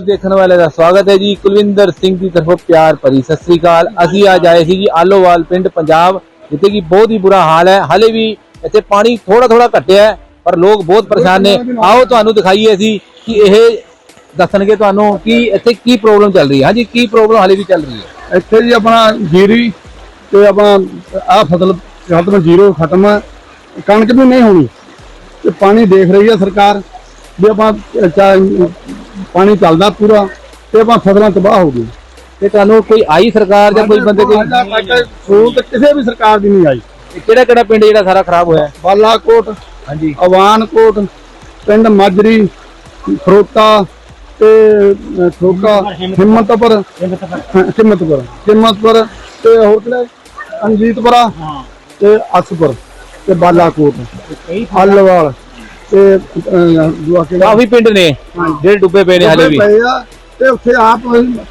News ਦੇਖਣ ਵਾਲੇ ਦਾ ਸਵਾਗਤ ਹੈ ਜੀ। ਕੁਲਵਿੰਦਰ ਸਿੰਘ ਦੀ ਤਰਫੋਂ ਪਿਆਰ ਭਰੀ ਸਤਿ ਸ੍ਰੀ ਅਕਾਲ। ਅਸੀਂ ਅੱਜ ਆਏ ਸੀ ਜੀ ਆਲੋਵਾਲ ਪਿੰਡ ਪੰਜਾਬ, ਜਿੱਥੇ ਕਿ ਬਹੁਤ ਹੀ ਬੁਰਾ ਹਾਲ ਹੈ। ਹਲੇ ਵੀ ਇੱਥੇ ਪਾਣੀ ਥੋੜਾ ਥੋੜਾ ਘਟਿਆ ਹੈ, ਪਰ ਲੋਕ ਬਹੁਤ ਪਰੇਸ਼ਾਨ ਨੇ। ਆਓ ਤੁਹਾਨੂੰ ਦਿਖਾਈਏ ਅਸੀਂ ਕਿ ਇਹ ਦੱਸਣਗੇ ਤੁਹਾਨੂੰ ਕਿ ਇੱਥੇ ਕੀ ਪ੍ਰੋਬਲਮ ਚੱਲ ਰਹੀ ਹੈ। ਹਾਂਜੀ, ਕੀ ਪ੍ਰੋਬਲਮ ਹਲੇ ਵੀ ਚੱਲ ਰਹੀ ਹੈ? ਇੱਥੇ ਜੀ ਆਪਣਾ ਜੀਰੀ ਤੇ ਆਪਣਾ ਆ ਫਸਲ ਖਤਮ ਜ਼ੀਰੋ ਖਤਮ ਕਣਕ ਵੀ ਨਹੀਂ ਹੋਣੀ। ਤੇ ਪਾਣੀ ਦੇਖ ਰਹੀ ਹੈ ਸਰਕਾਰ ਵੀ ਆਪਾਂ ਪਾਣੀ ਚੱਲਦਾ ਪੂਰਾ ਤੇ ਆਪਾਂ ਫਸਲਾਂ ਤਬਾਹ ਹੋ ਗਈ ਤੇ ਤੁਹਾਨੂੰ ਕੋਈ ਆਈ ਸਰਕਾਰ ਜਾਂ ਕੋਈ ਬੰਦੇ ਕੋਈ ਸਹੂਲਤ ਕਿਸੇ ਵੀ ਸਰਕਾਰ ਦੀ ਨਹੀਂ ਆਈ। ਕਿਹੜਾ ਕਿਹੜਾ ਪਿੰਡ ਜਿਹੜਾ ਸਾਰਾ ਖਰਾਬ ਹੋਇਆ? ਬਾਲਾਕੋਟ ਹਾਂਜੀ। ਅਵਾਨਕੋਟ ਪਿੰਡ ਮਾਜਰੀ ਖਰੋਟਾ ਤੇ ਖਰੋਟਾ ਹਿੰਮਤਪੁਰ। ਹਿੰਮਤਪੁਰ। ਹਿੰਮਤਪੁਰ। ਤੇ ਹੋਰ ਕਿਹੜਾ? ਅਨਜੀਤਪੁਰਾ ਤੇ ਅਸਪੁਰ ਤੇ ਬਾਲਾਕੋਟ। ਹੱਲਵਾਲ। ਤੇ ਦੂਆ ਕਾਫੀ ਪਿੰਡ ਨੇ ਜਿਹੜੇ ਡੁੱਬੇ ਪਏ ਨੇ ਹਲੇ ਵੀ। ਪਏ ਆ ਤੇ ਉੱਥੇ ਆਪ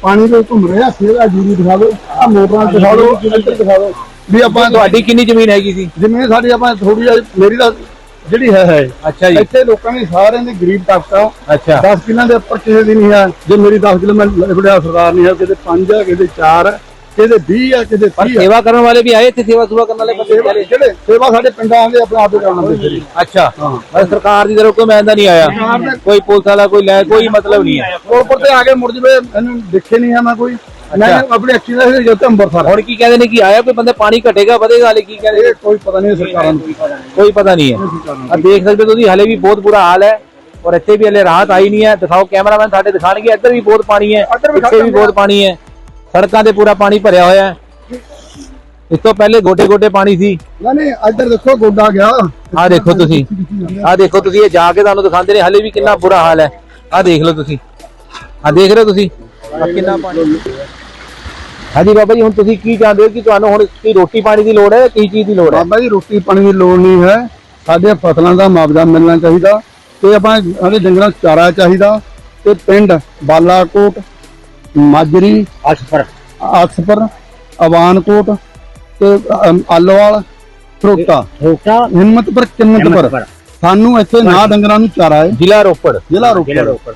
ਪਾਣੀ ਦੇ ਘੁੰਮ ਰਿਹਾ ਆ ਜੀਰੀ ਦਿਖਾ ਦਿਓ ਆ ਮੋਟਰਾਂ ਦਿਖਾ ਦਿਓ ਇੱਧਰ ਦਿਖਾ ਦਿਓ। ਵੀ ਆਪਾਂ ਤੁਹਾਡੀ ਕਿੰਨੀ ਜ਼ਮੀਨ ਹੈਗੀ ਸੀ? ਜਿਵੇਂ ਸਾਡੀ ਆਪਾਂ ਥੋੜੀ ਜਿਹੀ ਮੇਰੀ ਤਾਂ ਜਿਹੜੀ ਹੈ ਹੈ। ਅੱਛਾ ਜੀ। ਇੱਥੇ ਲੋਕਾਂ ਦੀ ਸਾਰਿਆਂ ਦੀ ਗਰੀਬ ਤਬਕਾ ਅੱਛਾ। 10 ਕਿੱਲਾਂ ਦੇ ਉੱਪਰ ਕਿਸੇ ਦੀ ਨਹੀਂ ਹੈ। ਜੇ ਮੇਰੀ 10 ਕਿੱਲੇ ਮੈਂ ਲਿਬੜਿਆ ਸਰਦਾਰ ਨਹੀਂ ਹੈ ਕਿਤੇ 5 ਹੈ ਕਿਤੇ 4 ਕਿਤੇ 20 ਹੈ ਕਿਤੇ 30 ਹੈ ਸੇਵਾ ਕਰਨ ਵਾਲੇ ਵੀ ਆਏ ਇੱਥੇ ਸੇਵਾ ਸੁਵਾ ਕਰਨ ਵਾਲੇ ਬੰਦੇ ਸੇਵਾ ਜਿਹੜੇ ਸੇਵਾ ਸਾਡੇ ਪਿੰਡਾਂ ਦੇ ਆਪਣੇ ਆਪ ਹੀ ਕਰਨਾ ਪੈਂਦੀ ਅੱਛਾ। ਬਸ ਸਰਕਾਰ ਦੀ ਤਰਫ ਕੋਈ ਮੈਂਦਾ ਨਹੀਂ ਆਇਆ। ਕੋਈ ਪੁਲਿਸ ਵਾਲਾ ਕੋਈ ਲੈ ਕੋਈ ਮਤਲਬ ਨਹੀਂ ਹੈ। ਉੱਪਰ ਤੇ ਆ ਕੇ ਮੁੜ ਜਵੇ ਇਹਨੂੰ ਦੇਖੇ ਨਹੀਂ ਹੈ ਮੈਂ ਕੋਈ। ਮੈਂ ਆਪਣੀ ਅੱਖੀ ਨਾਲ ਹੀ ਜੋਤੇ ਅੰਬਰਸਰ। ਹੁਣ ਕੀ ਕਹਿੰਦੇ ਨੇ ਕਿ ਆਇਆ ਕੋਈ ਬੰਦੇ ਪਾਣੀ ਘਟੇਗਾ ਵਧੇਗਾ ਹਾਲੇ ਕੀ ਕਹਿੰਦੇ ਇਹ ਕੋਈ ਪਤਾ ਨਹੀਂ ਸਰਕਾਰਾਂ ਨੂੰ। ਕੋਈ ਪਤਾ ਨਹੀਂ ਹੈ। ਆ ਦੇਖ ਸਕਦੇ ਹੋ ਤੁਸੀਂ ਹਲੇ ਵੀ ਬਹੁਤ ਬੁਰਾ ਹਾਲ ਹੈ। ਔਰ ਇੱਥੇ ਵੀ ਹਲੇ ਰਾਹਤ ਆਈ ਨਹੀਂ ਹੈ। ਦਿਖਾਓ ਕੈਮਰਾਮੈਨ ਸਾਡੇ ਦਿਖਾਣਗੇ ਇੱਧਰ ਵੀ ਬਹੁਤ ਪਾਣੀ ਹੈ ਇੱਥੇ ਵੀ ਬਹੁਤ ਪਾਣੀ ਹੈ। ਸੜਕਾਂ ਤੇ ਪੂਰਾ ਪਾਣੀ ਭਰਿਆ ਹੋਇਆ ਹੈ। ਇਸ ਤੋਂ ਪਹਿਲੇ ਗੋਟੇ ਗੋਟੇ ਪਾਣੀ ਸੀ। ਨਹੀਂ ਨਹੀਂ ਇੱਧਰ ਦੇਖੋ ਗੋਡਾ ਗਿਆ। ਆ ਦੇਖੋ ਤੁਸੀਂ। ਆ ਦੇਖੋ ਤੁਸੀਂ ਇਹ ਜਾ ਕੇ ਤੁਹਾਨੂੰ ਦਿਖਾਉਂਦੇ ਨੇ ਹਲੇ ਵੀ ਕਿੰਨਾ ਬੁਰਾ ਹਾਲ ਹੈ। ਆ ਦੇਖ ਲਓ ਤੁਸੀਂ। ਆ ਦੇਖ ਰਹੇ ਹੋ ਤੁਸੀਂ? ਆਹ ਕਿੰਨਾ ਪਾਣੀ ਹਾਂਜੀ ਬਾਬਾ ਜੀ ਹੁਣ ਤੁਸੀਂ ਕੀ ਚਾਹੁੰਦੇ ਹੋ ਕਿ ਤੁਹਾਨੂੰ ਹੁਣ ਕੀ ਰੋਟੀ ਪਾਣੀ ਦੀ ਲੋੜ ਹੈ ਕੀ ਚੀਜ਼ ਦੀ ਲੋੜ ਹੈ? ਬਾਬਾ ਜੀ ਰੋਟੀ ਪਾਣੀ ਦੀ ਲੋੜ ਨਹੀਂ ਹੈ। ਸਾਡੇ ਫਸਲਾਂ ਦਾ ਮੁਆਵਜ਼ਾ ਮਿਲਣਾ ਚਾਹੀਦਾ। ਤੇ ਆਪਾਂ ਸਾਡੇ ਡੰਗਰਾਂ ਨੂੰ ਚਾਰਾ ਚਾਹੀਦਾ। ਤੇ ਪਿੰਡ ਬਾਲਾਕੋਟ ਮਾਜਰੀ ਅਸ਼ਫਰ ਅਸਪਰ ਅਵਾਨਕੋਟ ਤੇ ਅਮ, ਆਲੋਵਾਲ ਫਰੋਟਾ। ਰੋਟਾ ਹਿੰਮਤਪੁਰ ਕਿੰਮਤਪੁਰ। ਸਾਨੂੰ ਇੱਥੇ ਨਾ ਡੰਗਰਾਂ ਨੂੰ ਚਾਰਾ ਹੈ। ਜ਼ਿਲ੍ਹਾ ਰੋਪੜ। ਜ਼ਿਲ੍ਹਾ ਰੋਪੜ।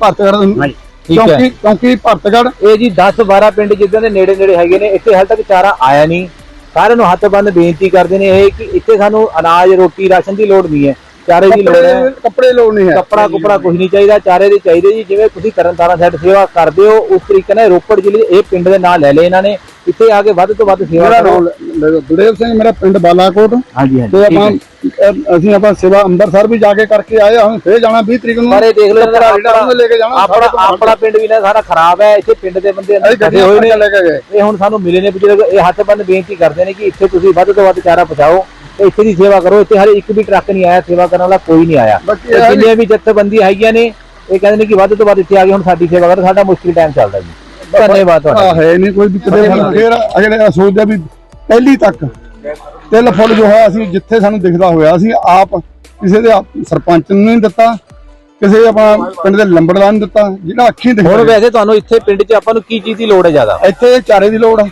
ਭਰਤਗੜ ਠੀਕ ਹੈ। ਕਿਉਂਕਿ ਕਿਉਂਕਿ ਭਰਤਗੜ ਇਹ ਜੀ 10 12 ਪਿੰਡ ਜਿੱਦਾਂ ਦੇ ਨੇੜੇ ਨੇੜੇ ਹੈਗੇ ਨੇ ਇੱਥੇ ਹਾਲ ਤੱਕ ਚਾਰਾ ਆਇਆ ਨਹੀਂ। ਸਾਰਿਆਂ ਨੂੰ ਹੱਥ ਬੰਨ ਬੇਨਤੀ ਕਰਦੇ ਨੇ ਇਹ ਕਿ ਇੱਥੇ ਸਾਨੂੰ ਅਨਾਜ ਰੋਟੀ ਰਾਸ਼ਨ ਦੀ ਲੋੜ ਨਹੀਂ ਹੈ। ਚਾਰੇ ਦੀ ਲੋੜ ਹੈ। ਕੱਪੜੇ ਲੋੜ ਨਹੀਂ ਹੈ। ਕੱਪੜਾ ਕੁਪੜਾ ਕੁਝ ਨਹੀਂ ਚਾਹੀਦਾ ਚਾਰੇ ਦੇ ਚਾਹੀਦੇ ਜੀ। ਜਿਵੇਂ ਤੁਸੀਂ ਤਰਨਤਾਰਨ ਸਾਈਡ ਸੇਵਾ ਕਰਦੇ ਹੋ ਉਸ ਤਰੀਕੇ ਨਾਲ ਰੋਪੜ ਜ਼ਿਲ੍ਹੇ ਦੇ ਇਹ ਪਿੰਡ ਦੇ ਨਾਂ ਲੈ ਲਏ ਇਹਨਾਂ ਨੇ। ਇੱਥੇ ਆ ਕੇ ਵੱਧ ਤੋਂ ਵੱਧ ਸੇਵਾ ਕਰੋ। ਦੁੜੇਵ ਸਿੰਘ ਮੇਰਾ ਪਿੰਡ ਬਾਲਾਕੋਟ। ਹਾਂਜੀ ਤੇ ਆਪਾਂ ਅਸੀਂ ਆਪਾਂ ਸੇਵਾ ਅੰਮ੍ਰਿਤਸਰ ਵੀ ਜਾ ਕੇ ਕਰਕੇ ਆਏ ਹਾਂ ਹੁਣ ਫੇਰ ਜਾਣਾ 20 ਤਰੀਕ ਨੂੰ। ਇਹ ਦੇਖ ਲਓ ਲੈ ਕੇ ਜਾਣਾ ਆਪਣਾ ਆਪਣਾ ਪਿੰਡ ਵੀ ਨਾ ਸਾਰਾ ਖਰਾਬ ਹੈ। ਇੱਥੇ ਪਿੰਡ ਦੇ ਬੰਦੇ ਅੰਦਰ ਹੋਏ ਨੇ। ਇਹ ਹੁਣ ਸਾਨੂੰ ਮਿਲੇ ਨੇ ਬਜ਼ੁਰਗ ਇਹ ਹੱਥ ਬੰਨ ਬੇਨਤੀ ਕਰਦੇ ਨੇ ਕਿ ਇੱਥੇ ਤੁਸੀਂ ਵੱਧ ਤੋਂ ਵੱਧ ਚਾਰਾ ਪਹੁੰਚਾਓ। ਇੱਥੇ ਦੀ ਸੇਵਾ ਕਰੋ ਇੱਥੇ ਹਰੇ ਇੱਕ ਵੀ ਟਰੱਕ ਨਹੀਂ ਆਇਆ ਸੇਵਾ ਕਰਨ ਵਾਲਾ ਕੋਈ ਨਹੀਂ ਆਇਆ। ਤੇ ਇਹ ਵੀ- ਜਥੇਬੰਦੀਆਂ ਹੈਗੀਆਂ ਨੇ ਇਹ ਕਹਿੰਦੇ ਨੇ ਕਿ ਵੱਧ ਤੋਂ ਵੱਧ ਇੱਥੇ ਆ ਕੇ ਹੁਣ ਸਾਡੀ ਸੇਵਾ ਕਰੋ ਸਾਡਾ ਮੁਸ਼ਕਿਲ ਟਾਈਮ ਚੱਲਦਾ ਜੀ। ਧੰਨਵਾਦ ਤੁਹਾਡਾ ਹੈ ਨਹੀਂ ਕੋਈ ਵੀ ਕਦੇ ਫੇਰ ਅਗਲੇ ਸੋਚਦੇ ਵੀ ਪਹਿਲੀ ਤੱਕ ਤਿਲ ਫੁੱਲ ਜੋ ਹੈ ਅਸੀਂ ਜਿੱਥੇ ਸਾਨੂੰ ਦਿਖਦਾ ਹੋਇਆ ਅਸੀਂ ਆਪ ਕਿਸੇ ਦੇ ਸਰਪੰਚ ਨੂੰ ਨਹੀਂ ਦਿੱਤਾ ਕਿਸੇ ਆਪਣਾ ਪਿੰਡ ਦੇ ਲੰਬੜਦਾਰ ਨੂੰ ਦਿੱਤਾ ਜਿਹੜਾ ਅੱਖੀਂ ਦਿਖਦਾ ਹੁਣ ਵੈਸੇ ਤੁਹਾਨੂੰ ਇੱਥੇ ਪਿੰਡ 'ਚ ਆਪਾਂ ਨੂੰ ਕੀ ਚੀਜ਼ ਦੀ ਲੋੜ ਹੈ ਜ਼ਿਆਦਾ? ਇੱਥੇ ਚਾਰੇ ਦੀ ਲੋੜ ਆ।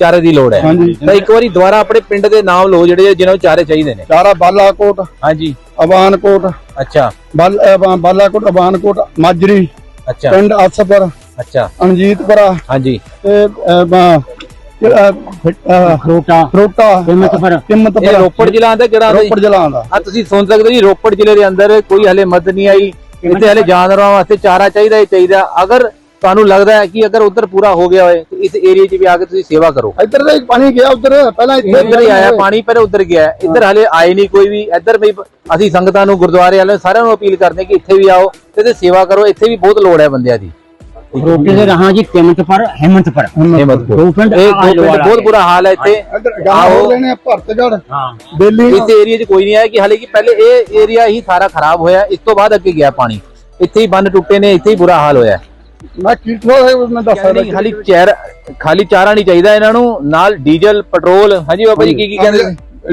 ਚਾਰੇ ਦੀ ਲੋੜ ਹੈ। ਹਾਂਜੀ। ਤਾਂ ਇੱਕ ਵਾਰੀ ਦੁਬਾਰਾ ਆਪਣੇ ਪਿੰਡ ਦੇ ਨਾਮ ਲਓ ਜਿਹੜੇ ਜਿਹਨਾਂ ਨੂੰ ਚਾਰੇ ਚਾਹੀਦੇ ਨੇ। ਚਾਰਾ ਬਾਲਾਕੋਟ ਹਾਂਜੀ। ਅਵਾਨਕੋਟ ਅੱਛਾ। ਬਾਲ ਬਾਲਾਕੋਟ ਅਵਾਨਕੋਟ ਮਾਜਰੀ ਅੱਛਾ। ਪਿੰਡ ਅਸਪਰ ਅੱਛਾ। ਅਣਜੀਤਪੁਰਾ ਹਾਂਜੀ। ਤੇ ਹਿੰਮਤਪੁਰ ਰੋਪੜ ਜ਼ਿਲ੍ਹਾ ਆਂਦਾ ਕਿਹੜਾ? ਰੋਪੜ ਜ਼ਿਲ੍ਹਾ ਆਉਂਦਾ। ਆ ਤੁਸੀਂ ਸੁਣ ਸਕਦੇ ਹੋ ਜੀ ਰੋਪੜ ਜ਼ਿਲ੍ਹੇ ਦੇ ਅੰਦਰ ਕੋਈ ਹਲੇ ਮਦਦ ਨਹੀਂ ਆਈ। ਇੱਥੇ ਹਲੇ ਜਾਨਵਰਾਂ ਵਾਸਤੇ ਚਾਰਾ ਚਾਹੀਦਾ ਹੀ ਚਾਹੀਦਾ। ਅਗਰ ਤੁਹਾਨੂੰ ਲੱਗਦਾ ਹੈ ਕਿ ਅਗਰ ਉਧਰ ਪੂਰਾ ਹੋ ਗਿਆ ਹੋਏ ਤੇ ਇਸ ਏਰੀਆ 'ਚ ਵੀ ਆ ਕੇ ਤੁਸੀਂ ਸੇਵਾ ਕਰੋ। ਇੱਧਰ ਦੇ ਪਾਣੀ ਗਿਆ ਉੱਧਰ ਪਹਿਲਾਂ ਇੱਥੇ ਇੱਧਰ ਹੀ ਆਇਆ ਪਾਣੀ ਪਹਿਲੇ ਉਧਰ ਗਿਆ। ਇੱਧਰ ਹਲੇ ਆਏ ਨਹੀਂ ਕੋਈ ਵੀ। ਇੱਧਰ ਵੀ ਅਸੀਂ ਸੰਗਤਾਂ ਨੂੰ ਗੁਰਦੁਆਰੇ ਵਾਲਿਆਂ ਨੂੰ ਸਾਰਿਆਂ ਨੂੰ ਅਪੀਲ ਕਰਦੇ ਕਿ ਇੱਥੇ ਵੀ ਆਓ ਤੇ ਸੇਵਾ ਕਰੋ। ਇੱਥੇ ਵੀ ਬਹੁਤ ਲੋੜ ਹੈ ਬੰਦਿਆਂ ਦੀ। ਰੋਟੀ ਦੇ ਰਹਾਂ ਜੀ ਕਿਮਤ ਪਰ ਹਿੰਮਤ ਪਰ। ਹਿੰਮਤਪੁਰ ਦੋ ਪਿੰਡ ਇਹ ਦੋ ਪਿੰਡ ਬਹੁਤ ਬੁਰਾ ਹਾਲ ਹੈ ਇੱਥੇ। ਹੋ ਰਹੇ ਨੇ ਭਰਤਗੜ ਹਾਂ। ਬੇਲੀ ਇਸ ਏਰੀਆ 'ਚ ਕੋਈ ਨਹੀਂ ਆਇਆ ਕਿ ਹਾਲੇ ਕਿ ਪਹਿਲੇ ਇਹ ਏਰੀਆ ਹੀ ਸਾਰਾ ਖਰਾਬ ਹੋਇਆ ਇਸ ਤੋਂ ਬਾਅਦ ਅੱਗੇ ਗਿਆ ਪਾਣੀ। ਇੱਥੇ ਹੀ ਬੰਨ ਟੁੱਟੇ ਨੇ ਇੱਥੇ ਹੀ ਬੁਰਾ ਹਾਲ ਹੋਇਆ। ਮੈਂ ਕੀ ਥੋੜਾ ਮੈਂ ਦੱਸ ਕਹਿੰਦੇ ਖਾਲੀ ਚੈਰ ਖਾਲੀ ਚਾਰਾ ਨਹੀਂ ਚਾਹੀਦਾ ਇਹਨਾਂ ਨੂੰ ਨਾਲ ਡੀਜ਼ਲ ਪੈਟਰੋਲ। ਹਾਂਜੀ ਬਾਬਾ ਜੀ ਕੀ ਕੀ ਕਹਿੰਦੇ?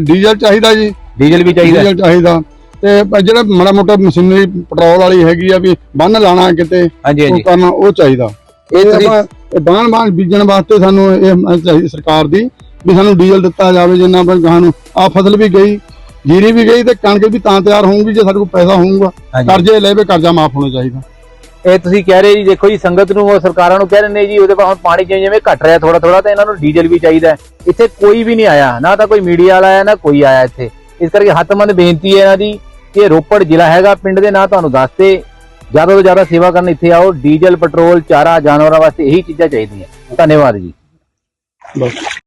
ਡੀਜ਼ਲ ਚਾਹੀਦਾ ਜੀ। ਡੀਜ਼ਲ ਵੀ ਚਾਹੀਦਾ। ਡੀਜ਼ਲ ਚਾਹੀਦਾ। ਤੇ ਜਿਹੜਾ ਮਾੜਾ ਮੋਟਾ ਮਸ਼ੀਨਰੀ ਪੈਟਰੋਲ ਵਾਲੀ ਹੈਗੀ ਆ ਵੀ ਬੰਨ ਲਾਣਾ ਕਿਤੇ ਉਹ ਕਰਨਾ ਉਹ ਚਾਹੀਦਾ। ਇਹ ਤੁਸੀਂ ਬਾਣ ਬਾਣ ਬੀਜਣ ਵਾਸਤੇ ਸਾਨੂੰ ਇਹ ਚਾਹੀਦੀ ਸਰਕਾਰ ਦੀ ਵੀ ਸਾਨੂੰ ਡੀਜ਼ਲ ਦਿੱਤਾ ਜਾਵੇ ਜਿੰਨਾ ਪਰ ਗਾਂ ਨੂੰ। ਆ ਫਸਲ ਵੀ ਗਈ ਜੀਰੀ ਵੀ ਗਈ ਤੇ ਕਣਕ ਵੀ ਤਾਂ ਤਿਆਰ ਹੋਊਗੀ ਜੇ ਸਾਡੇ ਕੋਲ ਪੈਸਾ ਹੋਊਗਾ। ਕਰਜ਼ੇ ਲੈਵੇ ਕਰਜ਼ਾ ਮਾਫ ਹੋਣਾ ਚਾਹੀਦਾ। ਇਹ ਤੁਸੀਂ ਕਹਿ ਰਹੇ ਜੀ ਦੇਖੋ ਜੀ ਸੰਗਤ ਨੂੰ ਉਹ ਸਰਕਾਰਾਂ ਨੂੰ ਕਹਿ ਰਹੇ ਨੇ ਜੀ ਉਹਦੇ ਬਾਅਦ ਪਾਣੀ ਜਿਵੇਂ ਜਿਵੇਂ ਘਟ ਰਿਹਾ ਥੋੜਾ ਥੋੜਾ ਤੇ ਇਹਨਾਂ ਨੂੰ ਡੀਜ਼ਲ ਵੀ ਚਾਹੀਦਾ ਇੱਥੇ ਕੋਈ ਵੀ ਨਹੀਂ ਆਇਆ ਨਾ ਤਾਂ ਕੋਈ ਮੀਡੀਆ ਵਾਲਾ ਆਇਆ ਨਾ ਕੋਈ ਆਇਆ ਇੱਥੇ। ਇਸ ਕਰਕੇ ਹੱਥਮੰਦ ਬੇਨਤੀ ਹੈ ਇਹਨਾਂ ਦੀ। ਇਹ ਰੋਪੜ ਜ਼ਿਲ੍ਹਾ ਹੈਗਾ ਪਿੰਡ ਦੇ ਨਾਂ ਤੁਹਾਨੂੰ ਦੱਸਤੇ ਜ਼ਿਆਦਾ ਤੋਂ ਜ਼ਿਆਦਾ ਸੇਵਾ ਕਰਨ ਇੱਥੇ ਆਓ, ਡੀਜ਼ਲ, ਪੈਟਰੋਲ, ਚਾਰਾ, ਜਾਨਵਰਾਂ ਵਾਸਤੇ ਇਹੀ ਚੀਜ਼ਾਂ ਚਾਹੀਦੀਆਂ। ਧੰਨਵਾਦ ਜੀ।